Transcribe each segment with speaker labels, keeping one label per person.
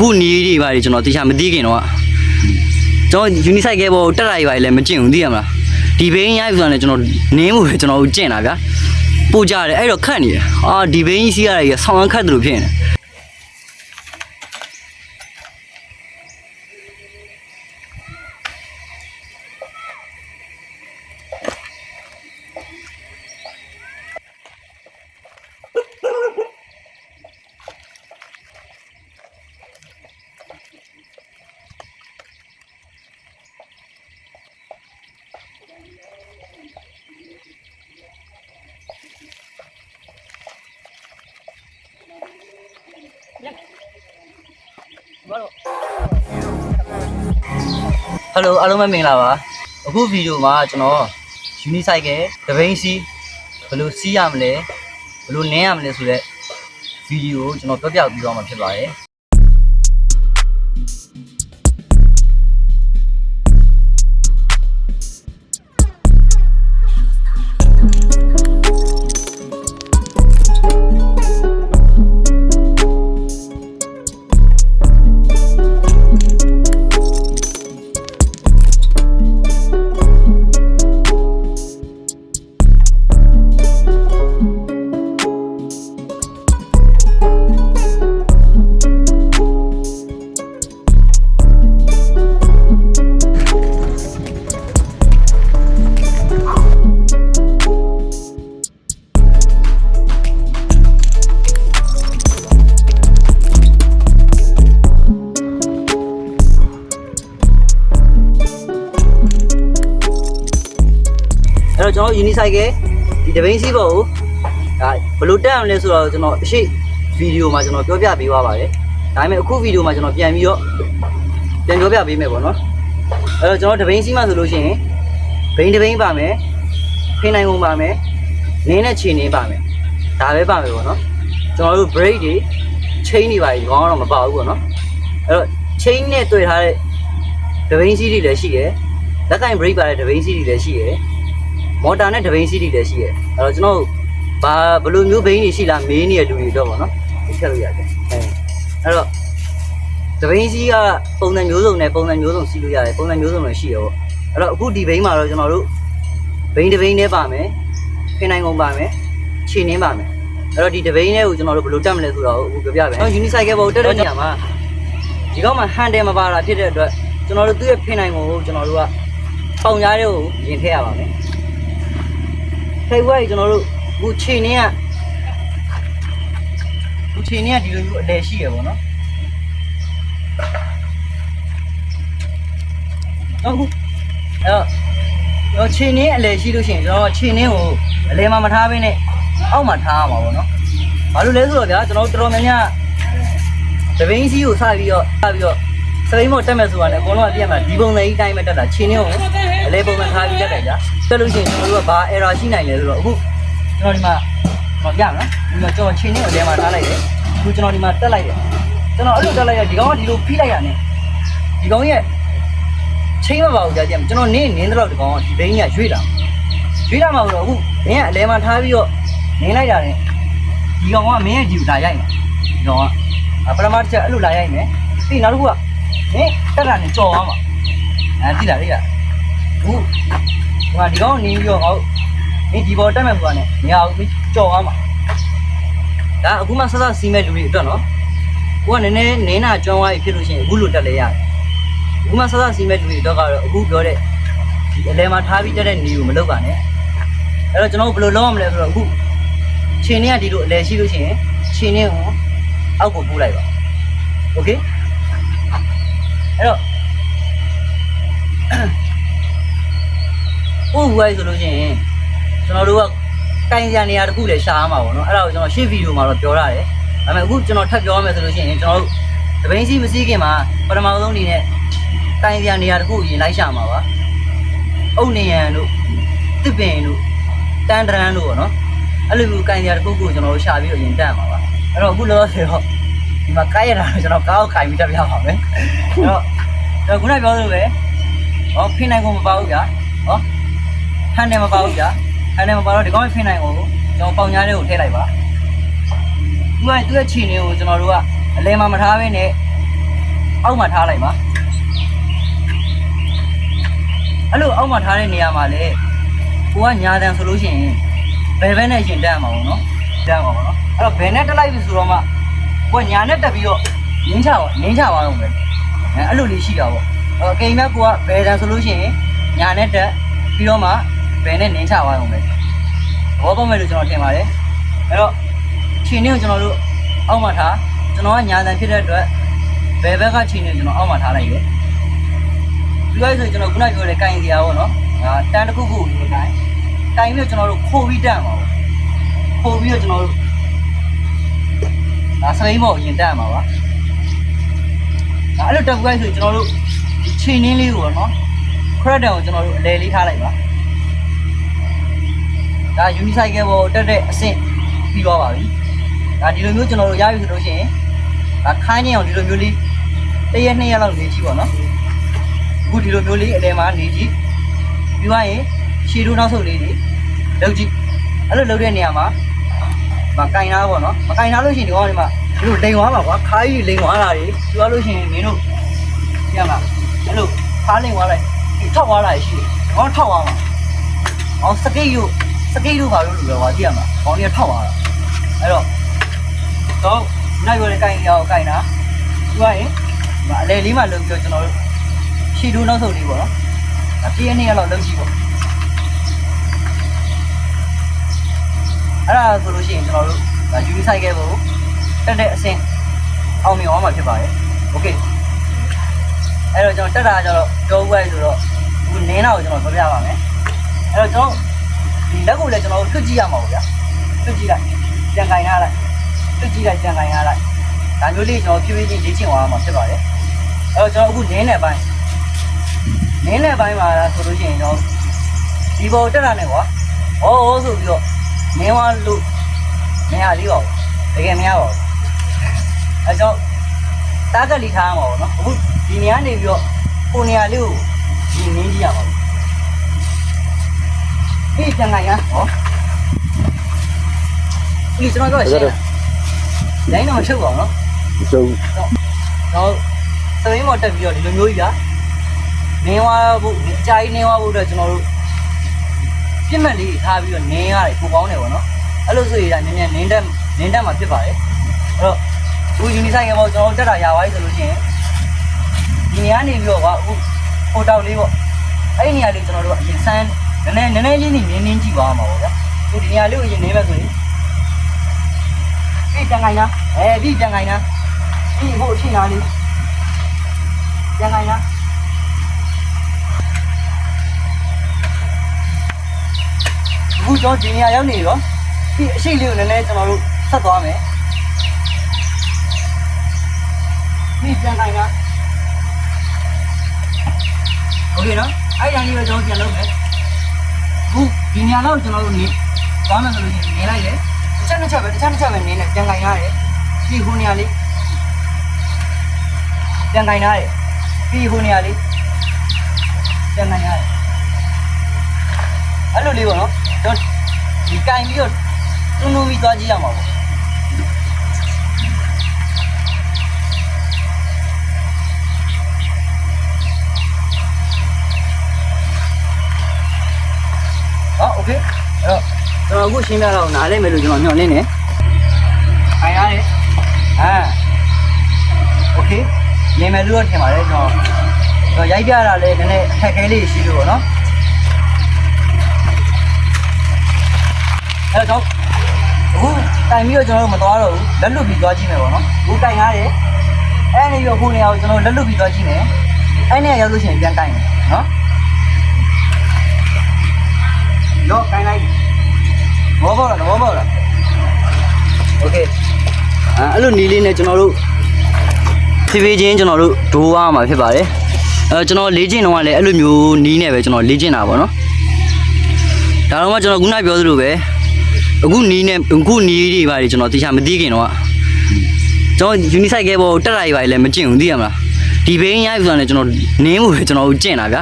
Speaker 1: ခုနီးတွေပါလေကျွန်တော်တရားမသိခင်တော့ကျွန်တော် unicycle ပေါ်တက်လာရပါလေမကျင့်ဘူးသိရမလားဒီဘိန်းရိုက်ဆိုတာလည်းကျွန်တော်နင်းမှုပဲကျွန်တော်ကျင့်တာဗျာပို့ကြတယ်အဲ့တော့ခတ်နေတယ်အာဒီဘိန်းကြီးစီးရတာဆောင်းခတ်တယ်လို့ဖြစ်နေတယ် ယ်လိုအားလုံးပဲမင်္ဂလာပါအခုဗီဒီယိုမှာကျွန်တော် unicycle တပိန်းစီးဘယ်လိုစီးရမလဲဘယ်လိုနင်းရမလဲဆိုတဲ့ဗီဒီယိုကိုကျွန်တော်ပြောပြပြီးတော့မှာဖြစ်ပါတယ် တော့ကျွန်တော် unicycle ဒီတပိန်းစီးပေါ်ကိုဒါဘယ်လိုတက်အောင်လဲဆိုတော့ကျွန်တော်အရှိဗီဒီယိုမှာကျွန်တော်ပြောပြပေးသွားပါတယ်ဒါပေမဲ့အခုဗီဒီယိုမှာကျွန်တော်ပြန်ပြီးတော့ပြန်ပြောပြပေးမယ်ပေါ့နော်အဲ့တော့ကျွန်တော်တပိန်းစီးမှဆိုလို့ရှိရင်ဘိန်းတပိန်းပါမယ်ဖိနိုင်ကုန်ပါမယ်နင်းနဲ့ခြေနင်းပါမယ်ဒါပဲပါမယ်ပေါ့နော်ကျွန်တော်တို့ brake တွေ chain တွေပါကြီးခေါင်းကတော့မပါဘူးပေါ့နော်အဲ့တော့ chain နဲ့တွေ့ထားတဲ့တပိန်းစီးတွေလည်းရှိတယ်လက်ကင် brake ပါတဲ့တပိန်းစီးတွေလည်းရှိတယ် မော်တာနဲ့တဘိန်းစီးတီလည်းရှိရဲအဲ့တော့ကျွန်တော်တို့ဘာဘယ်လိုမျိုးဘိန်းတွေရှိလားမေးနေတဲ့လူတွေတော့ဗောနော်ဒီချက်လို့ရတယ်အဲအဲ့တော့တဘိန်းစီးကပုံစံမျိုးစုံနဲ့ပုံစံမျိုးစုံစီးလို့ရတယ်ပုံစံမျိုးစုံလည်းရှိရဗောအဲ့တော့အခုဒီဘိန်းမှာတော့ကျွန်တော်တို့ဘိန်းတဘိန်းနဲ့ပါမယ်ခင်းနိုင်ကုန်ပါမယ်ခြေနှင်းပါမယ်အဲ့တော့ဒီတဘိန်းနဲ့ကိုကျွန်တော်တို့ဘယ်လိုတက်မလဲဆိုတော့အခုပြောပြမယ်ကျွန်တော် unicycle ပေါ်တက်တဲ့နေရာမှာဒီကောင်မှာ handle မပါတာဖြစ်တဲ့အတွက်ကျွန်တော်တို့သူ့ရဲ့ဖင်နိုင်ကုန်ကိုကျွန်တော်တို့ကပေါင်ကြားတဲ့ကိုရင်ထည့်ရပါမယ် ထိပ်ဝဲကျွန်တော်တို့အခုခြေနင်းကအခုခြေနင်းကဒီလိုမျိုးအလဲရှိရပေါ့နော်တော့အခုအဲ့တော့တော့ခြေနင်းအလဲရှိလို့ရှိရင်ကျွန်တော်ခြေနင်းကိုအလဲမှာမထားဘဲနဲ့အောက်မှာထားရမှာပေါ့နော်ဘာလို့လဲဆိုတော့ဗျာကျွန်တော်တို့တော်တော်များများတပင်းစီကိုစပြီးတော့စပြီးတော့စပိန်မော်တက်မယ်ဆိုတာနဲ့အကုန်လုံးကပြတ်မှာဒီပုံစံကြီးတိုင်းပဲတက်တာခြေနင်းကို အလဲပုံစံထားပြီးတက်တယ်ဗျာတက်လို့ရှိရင်ကျွန်တော်တို့ကဘာ error ရှိနိုင်လဲဆိုတော့အခုကျွန်တော်ဒီမှာကျွန်တော်ပြမယ်နော်ဒီမှာကျွန်တော်ခြေနင်းကိုအလဲမှာထားလိုက်တယ်အခုကျွန်တော်ဒီမှာတက်လိုက်တယ်ကျွန်တော်အဲ့လိုတက်လိုက်ရဒီကောင်ကဒီလိုဖိလိုက်ရတယ်ဒီကောင်ရဲ့ချိန်မပါဘူးကြာကြည့်ကျွန်တော်နင်းနင်းတော့ဒီကောင်ကဒီဘိန်းကြီးကရွေ့လာရွေ့လာမှာဆိုတော့အခုမင်းကအလဲမှာထားပြီးတော့နင်းလိုက်တာနဲ့ဒီကောင်ကမင်းရဲ့ဒီကိုလာရိုက်မှာဒီကောင်ကပရမတ်ချက်အဲ့လိုလာရိုက်မယ်ပြီးနောက်တစ်ခုကမင်းတက်တာနဲ့ကြော်သွားမှာအဲသိလားသိလား အခုဒီမှာဒီကောင်နင်းပြီးတော့ဟောမင်းဒီဘောတက်မယ်ဆိုတာနဲ့မရဘူးမင်းကြော်သွားမှာဒါအခုမှဆက်ဆက်စီးမဲ့လူတွေအတွက်နော်ကိုကနည်းနည်းနင်းနာကျွမ်းသွားပြီဖြစ်လို့ရှိရင်အခုလိုတက်လဲရတယ်အခုမှဆက်ဆက်စီးမဲ့လူတွေအတွက်ကတော့အခုပြောတဲ့ဒီအလဲမှာထားပြီးတက်တဲ့နေကိုမလုပ်ပါနဲ့အဲ့တော့ကျွန်တော်တို့ဘယ်လိုလုပ်ရမလဲဆိုတော့အခုခြေနဲ့ကဒီလိုအလဲရှိလို့ရှိရင်ခြေနဲ့ကိုအောက်ကိုပို့လိုက်ပါโอเคအဲ့တော့ ဘူးလိုက်ဆိုလို့ရှိရင်ကျွန်တော်တို့ကတိုင်စရာနေရာတစ်ခုလည်းရှားမှာပေါ့နော်အဲ့ဒါကိုကျွန်တော်ရှေ့ဗီဒီယိုမှာတော့ပြောရတယ်ဒါပေမဲ့အခုကျွန်တော်ထပ်ပြောရမယ်ဆိုလို့ရှိရင်ကျွန်တော်တို့တပိန်းစီမစည်းခင်မှာပထမဆုံးအနေနဲ့တိုင်စရာနေရာတစ်ခုကိုရင်လိုက်ရှာမှာပါအုတ်နေရန်တို့တစ်ပင်တို့တန်တရန်တို့ပေါ့နော်အဲ့လိုမျိုးကင်စရာတစ်ခုကိုကျွန်တော်တို့ရှာပြီးတော့ရင်တက်မှာပါအဲ့တော့အခုလောလောဆယ်တော့ဒီမှာကားရတာတော့ကျွန်တော်ကားကိုခိုင်ပြီးတက်ပြရပါမယ်အဲ့တော့ကျွန်တော်ခုနပြောသလိုပဲဟောဖိနိုင်ကုန်မပါဘူးဗျာဟော ဟန်တယ်မပါဘူးဗျာဟန်တယ်မပါတော့ဒီကောင်ဖိနိုင်ကုန်ကိုကျွန်တော်ပေါင်ညားလေးကိုထည့်လိုက်ပါသူကသူ့ရဲ့ခြေနေကိုကျွန်တော်တို့ကအလဲမှာမထားဘဲနဲ့အောက်မှာထားလိုက်ပါအဲ့လိုအောက်မှာထားတဲ့နေရာမှာလေကိုကညာတန်ဆိုလို့ရှိရင်ဘယ်ဘက်နဲ့ရှင်တက်ရမှာပေါ့နော်တက်ရမှာပေါ့နော်အဲ့တော့ဘယ်နဲ့တက်လိုက်ပြီဆိုတော့မှကိုကညာနဲ့တက်ပြီးတော့နင်းချပါနင်းချပါတော့မယ်အဲအဲ့လိုလေးရှိတာပေါ့အဲ့အကိမ်မဲ့ကိုကဘယ်တန်ဆိုလို့ရှိရင်ညာနဲ့တက်ပြီးတော့မှ ဘယ်နဲ့နင်းချပါတော့မယ်ဘောပေါက်မယ်လို့ကျွန်တော်ထင်ပါတယ်အဲ့တော့ခြေနှင်းကိုကျွန်တော်တို့အောက်မှာထားကျွန်တော်ကညာတန်ဖြစ်တဲ့အတွက်ဘယ်ဘက်ကခြေနှင်းကိုကျွန်တော်အောက်မှာထားလိုက်တယ်ပြီးသွားပြီဆိုရင်ကျွန်တော်ခုနပြောတဲ့ကင်စရာပေါ့နော်အာတန်တစ်ခုခုကိုဒီတိုင်းကင်ပြီးတော့ကျွန်တော်တို့ခိုးပြီးတက်မှာပေါ့ခိုးပြီးတော့ကျွန်တော်တို့ဒါစလိမ်ပေါ့အရင်တက်မှာပါဒါအဲ့လိုတက်ပြီးသွားပြီဆိုရင်ကျွန်တော်တို့ဒီခြေနင်းလေးကိုပေါ့နော်ခရက်တန်ကိုကျွန်တော်တို့အလဲလေးထားလိုက်ပါ ဒါ unicycle ပေါ်တက်တဲ့အဆင့်ပြီးသွားပါပြီဒါဒီလိုမျိုးကျွန်တော်တို့ရပြီဆိုလို့ရှိရင်ဒါခိုင်းနေအောင်ဒီလိုမျိုးလေးတစ်ရက်နှစ်ရက်လောက်နေကြည့်ပေါ့နော်အခုဒီလိုမျိုးလေးအလယ်မှာနေကြည့်ပြီးသွားရင်ရှည်တို့နောက်ဆုပ်လေးတွေလုပ်ကြည့်အဲ့လိုလုပ်တဲ့နေရာမှာမကင်သားပေါ့နော်မကင်သားလို့ရှိရင်ဒီကောင်ဒီမှာဒီလိုလိန်သွားပါကွာခါးကြီးလိန်သွားတာတွေပြီးသွားလို့ရှိရင်မင်းတို့ပြရမှာအဲ့လိုခါးလိန်သွားလိုက်ဒီထောက်သွားတာရှိတယ်ဒီကောင်ထောက်သွားမှာအောင်စကိတ်ယူ စကိတ်တို့ဘာလို့လူပဲကွာသိရမှာကောင်ကြီးထောက်သွားတာအဲ့တော့တော့နောက်ရွယ်ကင်ရအောင်ကင်တာပြီးသွားရင်ဒီမှာအလယ်လေးမှာလုပ်ပြီးတော့ကျွန်တော်တို့ ရှီတိုးနောက်ဆုတ်လေးပေါ့နော်အပြည့်အနည်းရလောက်လုပ်ကြည့်ပေါ့အဲ့ဒါဆိုလို့ရှိရင်ကျွန်တော်တို့ဒါယူနီဆိုင်ကယ်ကိုတက်တဲ့အဆင့်အောင်မြင်အောင်မှာဖြစ်ပါတယ်โอเคအဲ့တော့ကျွန်တော်တက်တာကျတော့ကြောဝဲဆိုတော့ဒီနင်းတာကိုကျွန်တော်ပြောပြပါမယ်အဲ့တော့ကျွန်တော်ဒီ လက်ကိုလည်းကျွန်တော်တို့ထွတ်ကြည့်ရမှာပေါ့ဗျာထွတ်ကြည့်လိုက်ပြန်ကင်ထားလိုက်ထွတ်ကြည့်လိုက်ပြန်ကင်ထားလိုက်ဒါမျိုးလေးကျွန်တော်ဖြည်းဖြည်းချင်းလေ့ကျင့်သွားမှာဖြစ်ပါတယ်အဲ့တော့ကျွန်တော်အခုနင်းတဲ့ဘိုင်းနင်းတဲ့ဘိုင်းမှာဆိုလို့ရှိရင်တော့ဒီဘောတက်တာနဲ့ကွာဟောဟောဆိုပြီးတော့နင်းသွားလို့မရသေးပါဘူးတကယ်မရပါဘူးအဲကြောင့်တားကလေးထားရမှာပေါ့နော်အခုဒီနေရာနေပြီးတော့ကိုနေရာလေးကိုဒီနင်းကြည့်ရ ပါဘူးဒီပြန်လိုက်ရဟောဒီကျွန်တော်ပြောရှင်းလိုင်းတော့မချုပ်ပါဘူးနော်
Speaker 2: ကျုံ
Speaker 1: တော့သမင်းမော်တက်ပြီးတော့ဒီလိုမျိုးကြီးလားနင်းဝါဖို့အကြာကြီးနင်းဝါဖို့အတွက်ကျွန်တော်တို့ပြစ်မှတ်လေးထားပြီးတော့နင်းရတယ်ပိုကောင်းတယ်ပေါ့နော်အဲ့လိုဆိုရင်ဒါနည်းနည်းနင်းတက်နင်းတက်မှာဖြစ်ပါတယ်အဲ့တော့အခုယူနီဆိုင်ကပေါ့ကျွန်တော်တို့တက်တာရပါပြီဆိုလို့ရှိရင်ဒီနေရာနေပြီးတော့ကအခုဟိုတောက်လေးပေါ့အဲ့ဒီနေရာလေးကျွန်တော်တို့အရင်ဆန်း နည်းနည်းနည်းနည်းလေးနင်းနင်းကြည့်ပါမှာပေါ့ဗျာအခုဒီနေရာလေးကိုအရင်နင်းမဲ့ဆိုရင်ဒီပြန်ခိုင်းတာအဲဒီပြန်ခိုင်းတာဒီဟိုအချိန်သားလေး ပြန်ခိုင်းလားအခုကျွန်တော်ဒီနေရာရောက်နေရောဒီအရှိတ်လေးကိုနည်းနည်းကျွန်တော်တို့ဆက်သွားမယ်ဒီပြန်ခိုင်းလားโอเคနော်အဲ့ဒီအတိုင်းလေးကိုကျွန်တော်ပြန်လုပ်မယ် အခုဒီနေရာလောက်ကျွန်တော်တို့နေသွားမယ်ဆိုလို့ရှိရင်နေလိုက်တယ်တစ်ချက်တစ်ချက်ပဲတစ်ချက်တစ်ချက်ပဲနေနဲ့ပြန်ခိုင်းရတယ်ဒီခုနေရာလေးပြန်ခိုင်းရတယ်ပြီးဟိုနေရာလေးပြန်နိုင်ရတယ်အဲ့လိုလေးပေါ့နော်ကျွန်တော်ဒီကင်ပြီးတော့တွန်းတွန်းပြီးသွားကြည့်ရမှာပေါ့ ဟောโอเคအဲ့တော့ကျွန်တော်အခုရှင်းပြတော့နားလဲမယ်လို့ကျွန်တော်ညွှန်လင်းနေခိုင်ရတယ်အာ โอเคမြင်မယ်လို့တော့ထင်ပါတယ်ကျွန်တော်ကျွန်တော်ရိုက်ပြတာလည်းနည်းနည်းအခက်အခဲလေးရှိလို့ပေါ့နော်အဲ့တော့အခုတိုင်ပြီးတော့ကျွန်တော်တို့မသွားတော့ဘူးလက်လွတ်ပြီးသွားကြည့်မယ်ပေါ့နော်အခုတိုင်ရတယ်အဲ့နေပြီးတော့ခုနေရာကိုကျွန်တော်လက်လွတ်ပြီးသွားကြည့်မယ်အဲ့နေရာရောက်လို့ရှိရင်ပြန်တိုင်မယ်နော် ရောတိုင်လိုက်ဘောဘောလားဘောဘောလားโอเคအဲ့လိုနီးလေးနဲ့ကျွန်တော်တို့ ဖြည်းဖြည်းချင်းကျွန်တော်တို့ဒိုးရမှာဖြစ်ပါတယ်အဲကျွန်တော်လေ့ကျင့်တော့ကလည်းအဲ့လိုမျိုးနီးနေပဲကျွန်တော်လေ့ကျင့်တာပေါ့နော်ဒါတော့မှကျွန်တော်ခုနပြောသလိုပဲအခုနီးနေအခုနီးတွေပါလေကျွန်တော်တရားမသိခင်တော့ကကျွန်တော်ယူနီဆိုင်ကဲပေါ်တက်လာရပါလေမကျင့်ဘူးသိရမလားဒီဘိန်းရိုက်ဆိုရင်လည်းကျွန်တော်နင်းမှုပဲကျွန်တော်ကျင့်တာဗျာ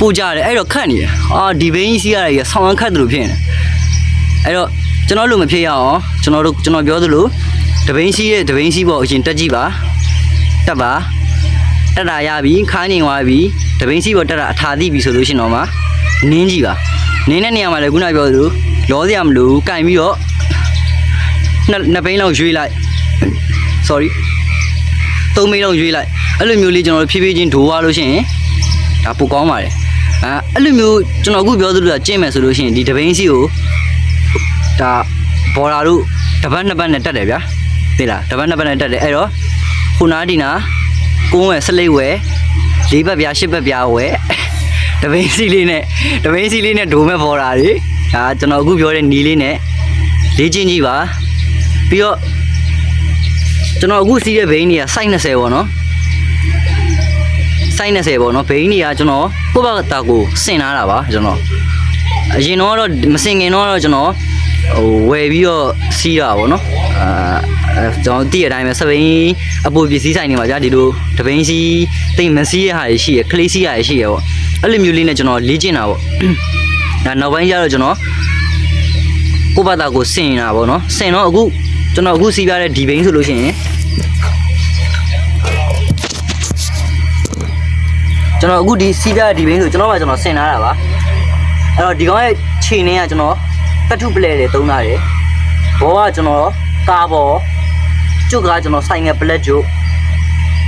Speaker 1: ပို့ကြတယ်အဲ့တော့ခတ်နေတယ်အာဒီဘိန်းကြီးစီးရတယ်ဆောင်းခတ်တယ်လို့ဖြစ်နေတယ်အဲ့တော့ကျွန်တော်လို့မဖြစ်ရအောင်ကျွန်တော်တို့ကျွန်တော်ပြောသလိုတဘိန်းစီးရဲ့တဘိန်းစီးပေါ်အရင်တက်ကြည့်ပါတက်ပါတက်တာရပြီခါငိန်သွားပြီတပိန်စီပေါ်တက်တာအထာသိပြီဆိုလို့ရှိရင်တော့မှနင်းကြည့်ပါနင်းတဲ့နေရာမှာလည်းခုနပြောသလိုလောစရာမလိုဘူးကင်ပြီးတော့နှစ်နှစ်ပိန်လောက်ရွေးလိုက် sorry သုံးမိလောက်ရွေးလိုက်အဲ့လိုမျိုးလေးကျွန်တော်တို့ဖြည်းဖြည်းချင်းဒိုးသွားလို့ရှိရင်ဒါပိုကောင်းပါတယ် အဲအဲ့လိုမျိုးကျွန်တော်အခုပြောသလိုကကျင့်မယ်ဆိုလို့ရှိရင်ဒီတပိန်စီကိုဒါဘော်ဒါတို့တပတ်နှစ်ပတ်နဲ့တက်တယ်ဗျာသိလားတပတ်နှစ်ပတ်နဲ့တက်တယ်အဲ့တော့ခုနာဒီနာကုန်းဝဲဆလိတ်ဝဲလေးပတ်ပြားရှစ်ပတ်ပြားဝဲတပိန်စီလေးနဲ့တပိန်စီလေးနဲ့ဒိုးမဲ့ဘော်ဒါတွေဒါကျွန်တော်အခုပြောတဲ့နီးလေးနဲ့လေးချင်းကြီးပါပြီးတော့ကျွန်တော်အခုစီးတဲ့ဘိန်းတွေကစိုက်20ပေါ့နော် စိုက်20ပေါ့နော်ဘိန်းတွေကကျွန်တော်ကိုယ့်ဘက်တာကိုစင်လာတာပါကျွန်တော်အရင်တော့တော့မစင်ခင်တော့တော့ကျွန်တော်ဟိုဝယ်ပြီးတော့စီးတာပေါ့နော်အာအဲကျွန်တော်တည့်ရတိုင်းပဲစပိန်အပူပစ္စည်းဆိုင်နေမှာကြာဒီလိုတပိန်စီးတိတ်မစီးရဟာတွေရှိရခလေးစီးရတွေရှိရပေါ့အဲ့လိုမျိုးလေးနဲ့ကျွန်တော်လေ့ကျင့်တာပေါ့ဒါနောက်ပိုင်းကျတော့ကျွန်တော်ကိုယ့်ဘက်တာကိုစင်တာပေါ့နော်စင်တော့အခုကျွန်တော်အခုစီးပြတဲ့ဒီဘိန်းဆိုလို့ရှိရင် ကျွန်တော်အခုဒီစီးပြတဲ့ဒီဘိန်းဆိုကျွန်တော်ကကျွန်တော်ဆင်ထားတာပါအဲ့တော့ဒီကောင်ရဲ့ခြေနှင်းကကျွန်တော်တထုပလဲတွေသုံးထားတယ်ဘောကကျွန်တော်ကားဘောကျုပ်ကကျွန်တော်ဆိုင်ငယ်ပလက်ကျုပ်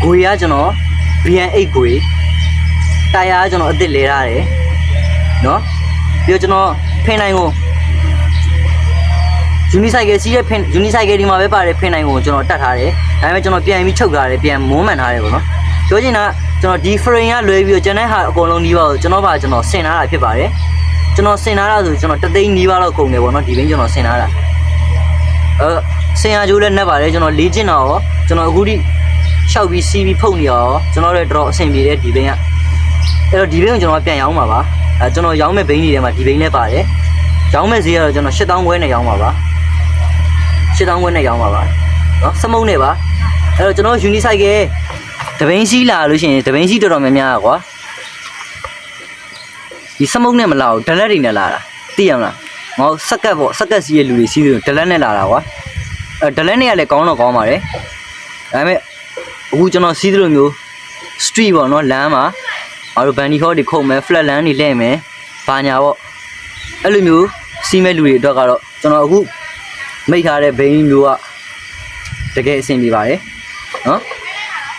Speaker 1: ဂွေကကျွန်တော် BN8 ဂွေတာယာကကျွန်တော်အစ်စ်လဲထားတယ်နော်ပြီးတော့ကျွန်တော်ဖင်နိုင်ကိုယူနီဆိုင်ကယ်စီးတဲ့ဖင်ယူနီဆိုင်ကယ်ဒီမှာပဲပါတယ်ဖင်နိုင်ကိုကျွန်တော်တတ်ထားတယ်ဒါပေမဲ့ကျွန်တော်ပြန်ပြီးချုပ်ထားတယ်ပြန်မွမ်းမှန်ထားတယ်ပေါ့နော်ပြောချင်တာက ကျွန်တော်ဒီ frame ကလွဲပြီးတော့ကျွန်တော်ဟာအကုန်လုံးဒီပါကိုကျွန်တော်ပါကျွန်တော်ဆင်ထားတာဖြစ်ပါတယ်ကျွန်တော်ဆင်ထားတာဆိုကျွန်တော်တသိန်းနီးပါးလောက်ကုန်တယ်ပေါ့နော်ဒီဘင်းကျွန်တော်ဆင်ထားတာအဲဆင်ရကြိုးလည်းနှက်ပါတယ်ကျွန်တော်လေးကျင်တော့ရောကျွန်တော်အခုထိရှောက်ပြီးစီးပြီးဖုတ်နေရောကျွန်တော်လည်းတော်တော်အဆင်ပြေတယ်ဒီဘင်းကအဲ့တော့ဒီဘင်းကိုကျွန်တော်ပြန်ရောင်းပါပါအဲကျွန်တော်ရောင်းမဲ့ဘင်းတွေထဲမှာဒီဘင်းလည်းပါတယ်ရောင်းမဲ့ဈေးကတော့ကျွန်တော်8000ခွဲနဲ့ရောင်းပါပါ8000ခွဲနဲ့ရောင်းပါပါနော်စမုံနဲ့ပါအဲ့တော့ကျွန်တော် unicycle တပိန်စီးလာလို့ရှိရင်တပိန်စီးတော်တော်များများကွာဒီစမုံနဲ့မလာဘူးဒလက်တွေနဲ့လာတာသိရမလားငေါစက်ကတ်ပေါ့စက်ကတ်စီးရဲ့လူတွေစီးတယ်ဒလက်နဲ့လာတာကွာအဲဒလက်နဲ့ကလည်းကောင်းတော့ကောင်းပါတယ်ဒါပေမဲ့အခုကျွန်တော်စီးသလိုမျိုး street ပေါ့နော်လမ်းမှာအားတို့ဘန်ဒီဟော့တွေခုတ်မယ် flat land တွေလဲ့မယ်ဘာညာပေါ့အဲ့လိုမျိုးစီးမဲ့လူတွေအတွက်ကတော့ကျွန်တော်အခုမိတ်ထားတဲ့ဘိန်းမျိုးကတကယ်အဆင်ပြေပါတယ်နော်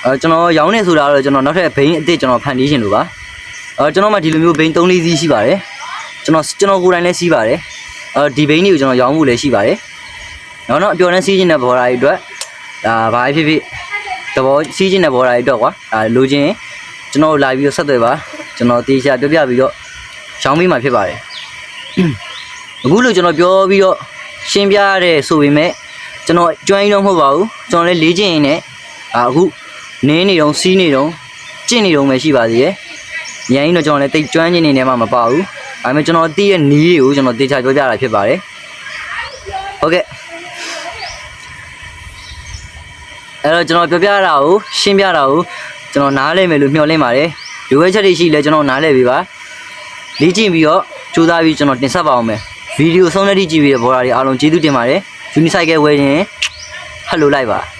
Speaker 1: အဲကျွန်တော်ရောင်းနေဆိုတာတော့ကျွန်တော်နောက်ထပ်ဘိန်းအစ်စ်ကျွန်တော်ဖန်တီးခြင်းလို့ပါအဲကျွန်တော်မှဒီလိုမျိုးဘိန်း3လေးစီးရှိပါတယ်ကျွန်တော်ကျွန်တော်ကိုယ်တိုင်လည်းစီးပါတယ်အဲဒီဘိန်းတွေကိုကျွန်တော်ရောင်းဖို့လည်းရှိပါတယ်နောက်တော့အပျော်နဲ့စီးခြင်းတဲ့ဘော်ဒါတွေအတွက်ဒါဘာဖြစ်ဖြစ်သဘောစီးခြင်းတဲ့ဘော်ဒါတွေအတွက်ကွာဒါလိုချင်ကျွန်တော်လာပြီးတော့ဆက်သွယ်ပါကျွန်တော်တေချာပြပြပြီးတော့ရောင်းပေးမှာဖြစ်ပါတယ်အခုလိုကျွန်တော်ပြောပြီးတော့ရှင်းပြရတဲ့ဆိုပေမဲ့ကျွန်တော်ကျွမ်းရင်းတော့မဟုတ်ပါဘူးကျွန်တော်လည်းလေ့ကျင့်ရင်းနဲ့အခု နင်းနေတော့စီးနေတော့ကျင့်နေတော့ပဲရှိပါသေးတယ်။ညရင်တော့ကျွန်တော်လည်းတိတ်ကျွမ်းကျင်နေနေမှမပါဘူး။ဒါပေမဲ့ကျွန်တော်တည့်ရဲ့နီးတွေကိုကျွန်တော်တေချာပြောပြတာဖြစ်ပါတယ်။ဟုတ်ကဲ့။အဲ့တော့ကျွန်တော်ပြောပြတာကိုရှင်းပြတာကိုကျွန်တော်နားလည်မယ်လို့မျှော်လင့်ပါတယ်။ဒီဝဲချက်တွေရှိလဲကျွန်တော်နားလည်ပြီပါ။လေ့ကျင့်ပြီးတော့ကြိုးစားပြီးကျွန်တော်တင်ဆက်ပါအောင်မယ်။ဗီဒီယိုဆုံးတဲ့ထိကြည့်ပြီးတဲ့ဘော်ဒါတွေအားလုံးကျေးဇူးတင်ပါတယ်။ Unicycle ဝယ်ခြင်းဟယ်လိုလိုက်ပါ။